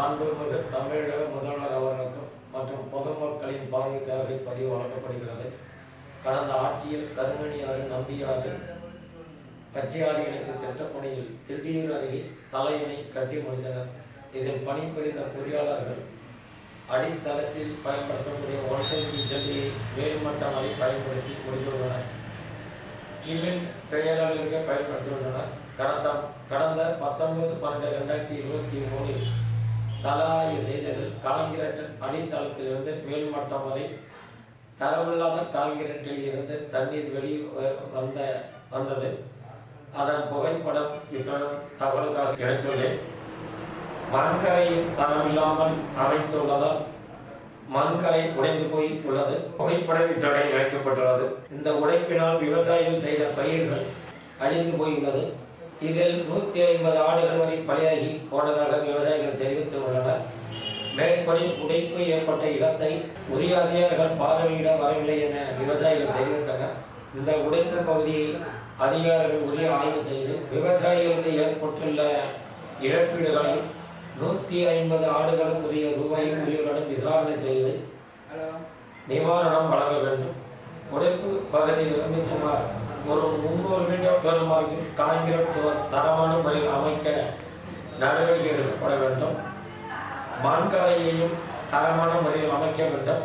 மாண்புமிகு தமிழக முதல்வர் அவர்களுக்கும் மற்றும் பொதுமக்களின் பார்வைக்காக பதிவு வழங்கப்படுகிறது. கடந்த ஆட்சியில் கருமணியாறு நம்பியாறு பச்சையாறு இணைப்பு திட்டப்பணியில் திடீர் அருகே தலையினை கட்டி முடித்தனர். இதில் பணிபுரிந்த பொறியாளர்கள் அடித்தளத்தில் பயன்படுத்தக்கூடிய ஒன்றரை ஜல்லியை மேல்மட்டம் வரை பயன்படுத்தி முடித்துள்ளனர். சிமெண்ட் பெயரளவிற்கு பயன்படுத்தியுள்ளனர். கடந்த கடந்த பத்தொன்பது பன்னெண்டு ரெண்டாயிரத்தி இருபத்தி மூணில் தல செய்ததில் காங்கிரீட் அடித்தளத்திலிருந்து மேல்மட்டம் வரை தரவில்லாத காங்கிரீட்டில் இருந்து தண்ணீர் வெளி வந்த வந்தது. அதன் புகைப்படம் இத்துடன் தகவலுக்காக கிடைத்துள்ளேன் மண்கரையும் தரமில்லாமல் அமைத்துள்ளதால் மண்கரை உடைந்து போய் உள்ளது. புகைப்படம் இத்துடன் இணைக்கப்பட்டுள்ளது. இந்த உடைப்பினால் விவசாயிகள் செய்த பயிர்கள் அழிந்து போயுள்ளது இதில் நூற்றி ஐம்பது ஆடுகள் வரை பலியாகி போனதாக விவசாயிகள் தெரிவித்துள்ளனர் மேற்படி உடைப்பு ஏற்பட்ட இடத்தை உரிய அதிகாரிகள் பார்வையிட வரவில்லை என விவசாயிகள் தெரிவித்தனர். இந்த உடைப்பு பகுதியை அதிகாரிகள் உரிய ஆய்வு செய்து விவசாயிகளுக்கு ஏற்பட்டுள்ள இழப்பீடுகளையும் நூற்றி ஐம்பது ஆடுகளுக்குரிய ரூபாய் உரியவுடன் விசாரணை செய்து நிவாரணம் வழங்க வேண்டும். உடைப்பு பகுதியிலிருந்து சுமார் ஒரு முந்நூறு மீட்டர் தூரமாக காங்கிரட் சுவர் தரமான முறையில் அமைக்க நடவடிக்கை எடுக்கப்பட வேண்டும். மண்கலையையும் தரமான முறையில் அமைக்க வேண்டும்.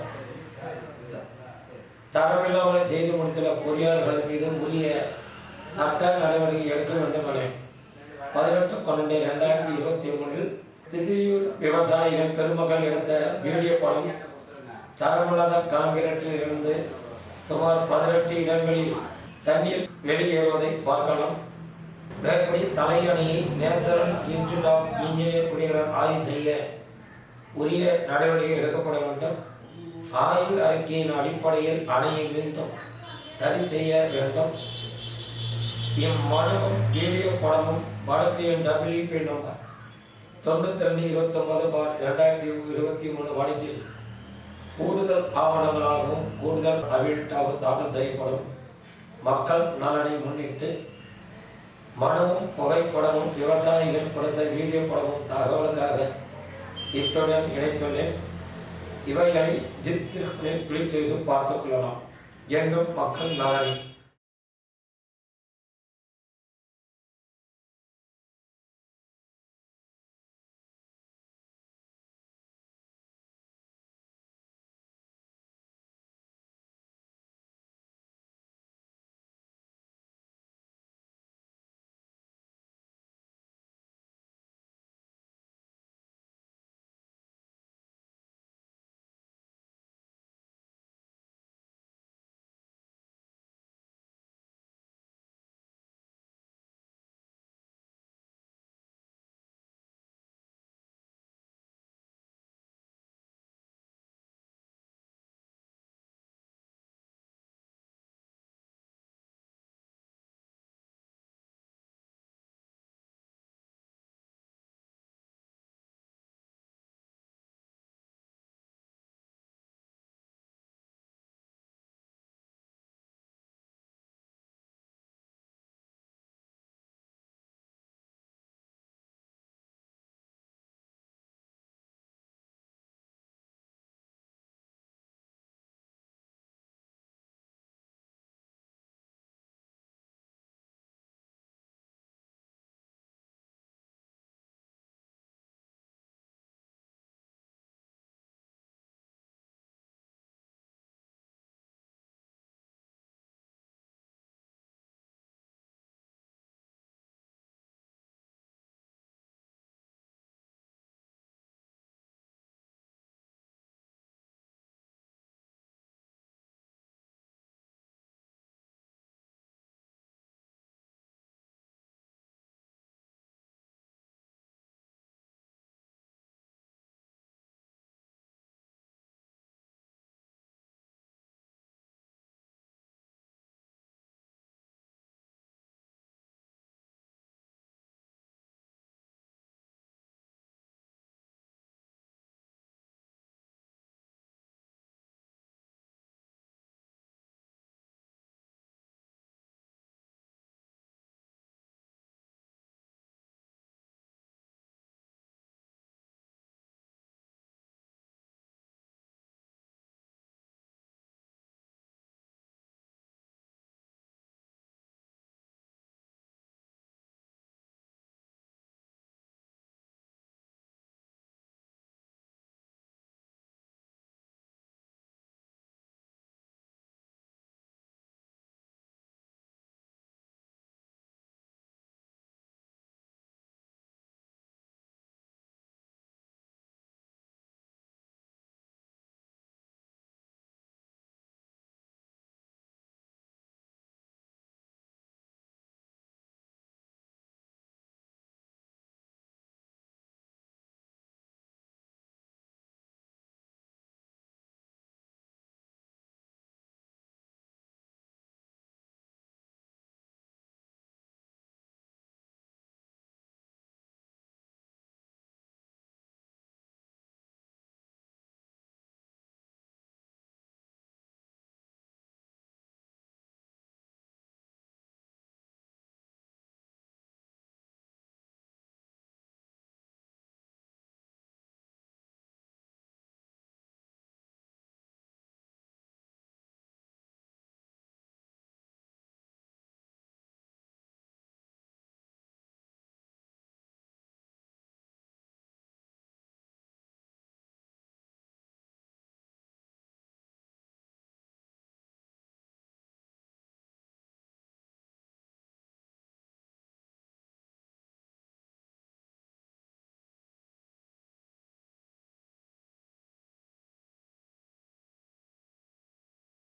தரமில்லாமல் செய்து முடித்துள்ள பொறியாளர்கள் மீது உரிய சட்ட நடவடிக்கை எடுக்க வேண்டும் என பதினெட்டு பன்னெண்டு ரெண்டாயிரத்தி இருபத்தி மூன்றில் திருவியூர் விவசாயிகள் பெருமக்கள் எடுத்த வீடியோ படம் தரமில்லாத காங்கிரட்டில் இருந்து சுமார் பதினெட்டு இடங்களில் தண்ணீர் வெளியேறுவதை பார்க்கலாம். மேற்படி தலையணையை நேச்சுரல் இன்ஸ்டியூட் ஆஃப் இன்ஜினியர் குடியரசு ஆய்வு செய்ய உரிய நடவடிக்கை எடுக்கப்பட வேண்டும். ஆய்வு அறிக்கையின் அடிப்படையில் அணையை மீண்டும் சரி செய்ய வேண்டும். இம்மனுவும் வீடியோ படமும் வடக்கு டபிள்யூபி நம்பர் தொண்ணூத்தி ரெண்டு இருபத்தொன்பது பார் ரெண்டாயிரத்தி இருபத்தி மூணு வழக்கில் கூடுதல் ஆவணங்களாகவும் கூடுதல் அவிழ்ட்டாகவும் தாக்கல் செய்யப்படும். மக்கள் நலனை முன்னிட்டு மனமும் புகைப்படமும் விவசாயிகள் கொடுத்த வீடியோ படமும் தகவலுக்காக இத்துடன் இணைத்துள்ளேன். இவைகளை டிஸ்கிரிப்ஷனில் கிளிக் செய்து பார்த்துக் கொள்ளலாம். என்றும் மக்கள் நலனை